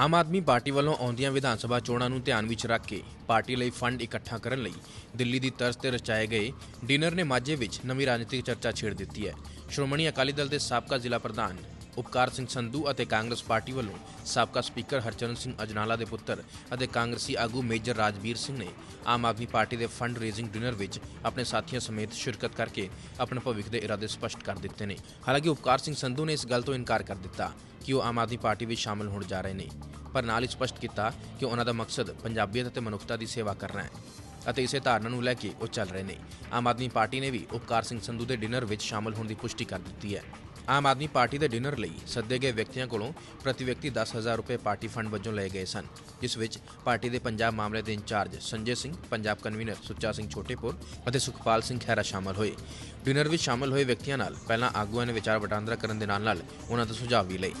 ਆਮ Aadmi party ਵੱਲੋਂ ਆਉਂਦੀਆਂ ਵਿਧਾਨ ਸਭਾ ਚੋਣਾਂ ਨੂੰ ਧਿਆਨ ਵਿੱਚ ਰੱਖ ਕੇ ਪਾਰਟੀ ਲਈ ਫੰਡ ਇਕੱਠਾ ਕਰਨ ਲਈ ਦਿੱਲੀ ਦੀ ਤਰਜ਼ ਤੇ ਰਚਾਏ ਗਏ ਡਿਨਰ ਨੇ ਮਾਝੇ ਵਿੱਚ ਨਵੀਂ ਰਾਜਨੀਤਿਕ ਚਰਚਾ ਛੇੜ ਦਿੱਤੀ ਹੈ। ਸ਼੍ਰੋਮਣੀ ਅਕਾਲੀ ਦਲ ਦੇ ਸਾਬਕਾ ਜ਼ਿਲ੍ਹਾ ਪ੍ਰਧਾਨ ਉਪਕਾਰ ਸਿੰਘ ਸੰਧੂ ਅਤੇ ਕਾਂਗਰਸ ਪਾਰਟੀ ਵੱਲੋਂ ਸਾਬਕਾ ਸਪੀਕਰ ਹਰਚਰਨ ਸਿੰਘ ਅਜਨਾਲਾ ਦੇ ਪੁੱਤਰ ਅਤੇ ਕਾਂਗਰਸੀ ਆਗੂ ਮੇਜਰ ਰਾਜਵੀਰ ਸਿੰਘ ਨੇ ਆਮ ਆਦਮੀ ਪਾਰਟੀ ਦੇ ਫੰਡ ਰੇਜ਼ਿੰਗ ਡਿਨਰ ਵਿੱਚ ਆਪਣੇ ਸਾਥੀਆਂ ਸਮੇਤ ਸ਼ਿਰਕਤ ਕਰਕੇ ਆਪਣੇ ਭਵਿੱਖ ਦੇ ਇਰਾਦੇ ਸਪਸ਼ਟ ਕਰ ਦਿੱਤੇ ਨੇ। ਹਾਲਾਂਕਿ ਉਪਕਾਰ ਸਿੰਘ ਸੰਧੂ ਨੇ ਇਸ ਗੱਲ ਤੋਂ ਇਨਕਾਰ ਕਰ ਦਿੱਤਾ ਕਿ ਉਹ ਆਮ ਆਦਮੀ ਪਾਰਟੀ ਵਿੱਚ ਸ਼ਾਮਲ ਹੋਣ ਜਾ ਰਹੇ ਨੇ, ਪਰ ਨਾਲ ਹੀ ਸਪਸ਼ਟ ਕੀਤਾ ਕਿ ਉਹਨਾਂ ਦਾ ਮਕਸਦ ਪੰਜਾਬੀਅਤ ਅਤੇ ਮਨੁੱਖਤਾ ਦੀ ਸੇਵਾ ਕਰਨਾ ਹੈ ਅਤੇ ਇਸੇ ਧਾਰਨਾ ਨੂੰ ਲੈ ਕੇ ਉਹ ਚੱਲ ਰਹੇ ਨੇ। ਆਮ ਆਦਮੀ ਪਾਰਟੀ ਨੇ ਵੀ ਉਪਕਾਰ ਸਿੰਘ ਸੰਧੂ ਦੇ ਡਿਨਰ ਵਿੱਚ ਸ਼ਾਮਲ ਹੋਣ ਦੀ ਪੁਸ਼ਟੀ ਕਰ ਦਿੱਤੀ ਹੈ। ਆਮ ਆਦਮੀ ਪਾਰਟੀ ਦੇ ਡਿਨਰ ਲਈ ਸੱਦੇ ਗਏ ਵਿਅਕਤੀਆਂ ਕੋਲੋਂ ਪ੍ਰਤੀ ਵਿਅਕਤੀ 10000 ਰੁਪਏ ਪਾਰਟੀ ਫੰਡ ਵਜੋਂ ਲਏ ਗਏ ਸਨ, ਜਿਸ ਵਿੱਚ ਪਾਰਟੀ ਦੇ ਪੰਜਾਬ ਮਾਮਲੇ ਦੇ ਇੰਚਾਰਜ ਸੰਜੇ ਸਿੰਘ, ਪੰਜਾਬ ਕਨਵੀਨਰ ਸੁੱਚਾ ਸਿੰਘ ਛੋਟੇਪੁਰ ਅਤੇ ਸੁਖਪਾਲ ਸਿੰਘ ਖਹਿਰਾ ਸ਼ਾਮਲ ਹੋਏ। ਡਿਨਰ ਵਿੱਚ ਸ਼ਾਮਲ ਹੋਏ ਵਿਅਕਤੀਆਂ ਨਾਲ ਪਹਿਲਾਂ ਆਗੂਆਂ ਨੇ ਵਿਚਾਰ ਵਟਾਂਦਰਾ ਕਰਨ ਦੇ ਨਾਲ ਨਾਲ ਉਹਨਾਂ ਦੇ ਸੁਝਾਅ ਵੀ ਲਏ।